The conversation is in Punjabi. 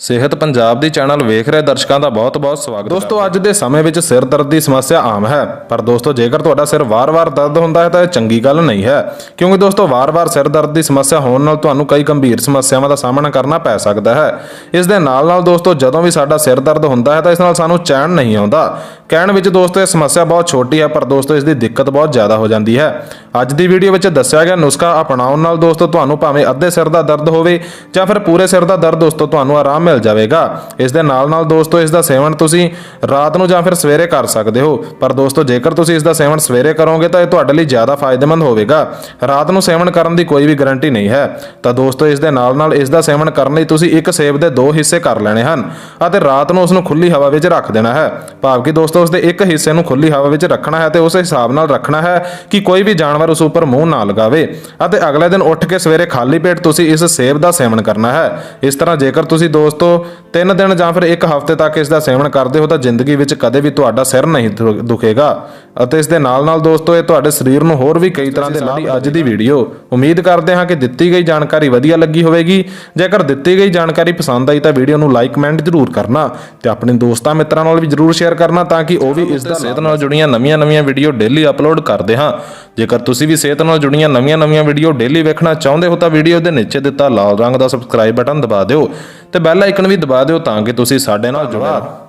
ਸਿਹਤ ਪੰਜਾਬ ਦੀ ਚੈਨਲ ਵੇਖ ਰਹੇ ਦਰਸ਼ਕਾਂ ਦਾ ਬਹੁਤ-ਬਹੁਤ ਸਵਾਗਤ ਦੋਸਤੋ, ਅੱਜ ਦੇ ਸਮੇਂ ਵਿੱਚ ਸਿਰ ਦਰਦ ਦੀ ਸਮੱਸਿਆ ਆਮ ਹੈ, ਪਰ ਦੋਸਤੋ, ਜੇਕਰ ਤੁਹਾਡਾ ਸਿਰ ਵਾਰ-ਵਾਰ ਦਰਦ ਹੁੰਦਾ ਹੈ ਤਾਂ ਇਹ ਚੰਗੀ ਗੱਲ ਨਹੀਂ ਹੈ, ਕਿਉਂਕਿ ਦੋਸਤੋ, ਵਾਰ-ਵਾਰ ਸਿਰ ਦਰਦ ਦੀ ਸਮੱਸਿਆ ਹੋਣ ਨਾਲ ਤੁਹਾਨੂੰ ਕਈ ਗੰਭੀਰ ਸਮੱਸਿਆਵਾਂ ਦਾ ਸਾਹਮਣਾ ਕਰਨਾ ਪੈ ਸਕਦਾ ਹੈ। ਇਸ ਦੇ ਨਾਲ-ਨਾਲ ਦੋਸਤੋ, ਜਦੋਂ ਵੀ ਸਾਡਾ ਸਿਰ ਦਰਦ ਹੁੰਦਾ ਹੈ ਤਾਂ ਇਸ ਨਾਲ ਸਾਨੂੰ ਚੈਨ ਨਹੀਂ ਆਉਂਦਾ। ਕਹਿਣ ਵਿੱਚ ਦੋਸਤੋ, ਇਹ ਸਮੱਸਿਆ ਬਹੁਤ ਛੋਟੀ ਹੈ, ਪਰ ਦੋਸਤੋ, ਇਸ ਦੀ ਦਿੱਕਤ ਬਹੁਤ ਜ਼ਿਆਦਾ ਹੋ ਜਾਂਦੀ ਹੈ। ਅੱਜ ਦੀ ਵੀਡੀਓ ਵਿੱਚ ਦੱਸਿਆ ਗਿਆ ਨੁਸਖਾ ਅਪਣਾਉਣ ਨਾਲ ਦੋਸਤੋ ਤੁਹਾਨੂੰ ਭਾਵੇਂ ਅੱਧੇ ਸਿਰ ਦਾ ਦਰਦ ਹੋਵੇ ਜਾਂ ਫਿਰ ਪੂਰੇ ਸਿਰ ਦਾ ਦਰਦ ਦੋਸਤੋ ਤੁਹਾਨੂੰ ਆਰਾਮ ਮਿਲ ਜਾਵੇਗਾ। ਇਸ ਦੇ ਨਾਲ ਨਾਲ ਦੋਸਤੋ ਇਸ ਦਾ ਸੇਵਨ ਤੁਸੀਂ ਰਾਤ ਨੂੰ ਜਾਂ ਫਿਰ ਸਵੇਰੇ ਕਰ ਸਕਦੇ ਹੋ। ਪਰ ਦੋਸਤੋ ਜੇਕਰ ਤੁਸੀਂ ਇਸ ਦਾ ਸੇਵਨ ਸਵੇਰੇ ਕਰੋਗੇ ਤਾਂ ਇਹ ਤੁਹਾਡੇ ਲਈ ਜ਼ਿਆਦਾ ਫਾਇਦੇਮੰਦ ਹੋਵੇਗਾ। ਰਾਤ ਨੂੰ ਸੇਵਨ ਕਰਨ ਦੀ ਕੋਈ ਵੀ ਗਾਰੰਟੀ ਨਹੀਂ ਹੈ। ਤਾਂ ਦੋਸਤੋ ਇਸ ਦੇ ਨਾਲ ਨਾਲ ਇਸ ਦਾ ਸੇਵਨ ਕਰਨ ਲਈ ਤੁਸੀਂ ਇੱਕ ਸੇਬ ਦੇ ਦੋ ਹਿੱਸੇ ਕਰ ਲੈਣੇ ਹਨ ਅਤੇ ਰਾਤ ਨੂੰ ਉਸ ਨੂੰ ਖੁੱਲੀ ਹਵਾ ਵਿੱਚ ਰੱਖ ਦੇਣਾ ਹੈ। ਭਾਵ ਕਿ ਦੋਸਤੋ ਉਸ ਦੇ ਇੱਕ ਹਿੱਸੇ ਨੂੰ ਖੁੱਲੀ ਹਵਾ ਵਿੱਚ ਰੱਖਣਾ ਹੈ ਤੇ ਉਸ ਹਿਸਾਬ ਨਾਲ ਰੱਖਣਾ ਹੈ ਕਿ ਕੋਈ ਵੀ ਜਾਨਵਰ ਉਸ ਉੱਪਰ ਮੂੰਹ ਨਾ ਲਗਾਵੇ ਅਤੇ ਅਗਲੇ ਦਿਨ ਉੱਠ ਕੇ ਸਵੇਰੇ ਖਾਲੀ ਪੇਟ ਤੁਸੀਂ ਇਸ ਸੇਬ ਦਾ ਸੇਵਨ ਕਰਨਾ ਹੈ। ਇਸ ਤਰ੍ਹਾਂ ਜੇਕਰ ਤੁਸੀਂ ਦੋਸਤੋ 3 ਦਿਨ ਜਾਂ ਫਿਰ ਇੱਕ ਹਫ਼ਤੇ ਤੱਕ ਇਸ ਦਾ ਸੇਵਨ ਕਰਦੇ ਹੋ ਤਾਂ ਜ਼ਿੰਦਗੀ ਵਿੱਚ ਕਦੇ ਵੀ ਤੁਹਾਡਾ ਸਿਰ ਨਹੀਂ ਦੁ- ਦੁਖੇਗਾ। ਅਤੇ ਇਸ ਦੇ ਨਾਲ ਨਾਲ ਦੋਸਤੋ ਇਹ ਤੁਹਾਡੇ ਸਰੀਰ ਨੂੰ ਹੋਰ ਵੀ ਕਈ ਤਰ੍ਹਾਂ ਦੇ ਲਾਭ ਅੱਜ ਦੀ ਵੀਡੀਓ ਉਮੀਦ ਕਰਦੇ ਹਾਂ ਕਿ ਦਿੱਤੀ ਗਈ ਜਾਣਕਾਰੀ ਵਧੀਆ ਲੱਗੀ ਹੋਵੇਗੀ। ਜੇਕਰ ਦਿੱਤੀ ਗਈ ਜਾਣਕਾਰੀ ਪਸੰਦ ਆਈ ਤਾਂ ਵੀਡੀਓ ਨੂੰ ਲਾਈਕ ਕਮੈਂਟ ਜ਼ਰੂਰ ਕਰਨਾ ਤੇ ਆਪਣੇ ਦੋਸਤਾਂ ਮਿੱਤਰਾਂ ਨਾਲ ਵੀ ਜ਼ਰੂਰ ਸ਼ੇਅਰ ਕਰਨਾ ਤਾਂ ਕਿ ਉਹ ਵੀ ਇਸ ਦਾ ਸਿਹਤ ਨਾਲ ਜੁੜੀਆਂ ਨਵੀਆਂ-ਨਵੀਆਂ ਵੀਡੀਓ ਡੇਲੀ ਅਪਲੋਡ ਕਰਦੇ ਹਾਂ। ਜੇਕਰ ਤੁਸੀਂ ਵੀ ਸਿਹਤ ਨਾਲ ਜੁੜੀਆਂ ਨਵੀਆਂ-ਨਵੀਆਂ ਵੀਡੀਓ ਡੇਲੀ ਵੇਖਣਾ ਚਾਹੁੰਦੇ ਹੋ ਤਾਂ ਵੀਡੀਓ ਦੇ ਨੀਚੇ ਦਿੱਤਾ ਲਾਲ ਰੰਗ ਦਾ ਸਬਸਕ੍ਰਾਈਬ ਬਟਨ ਦਬਾ ਦਿਓ ਤੇ ਬੈਲ ਆਈਕਨ ਵੀ ਦਬਾ ਦਿਓ ਤਾਂ ਕਿ ਤੁਸੀਂ ਸਾਡੇ ਨਾਲ ਜੁੜੇ। ਰਹੋ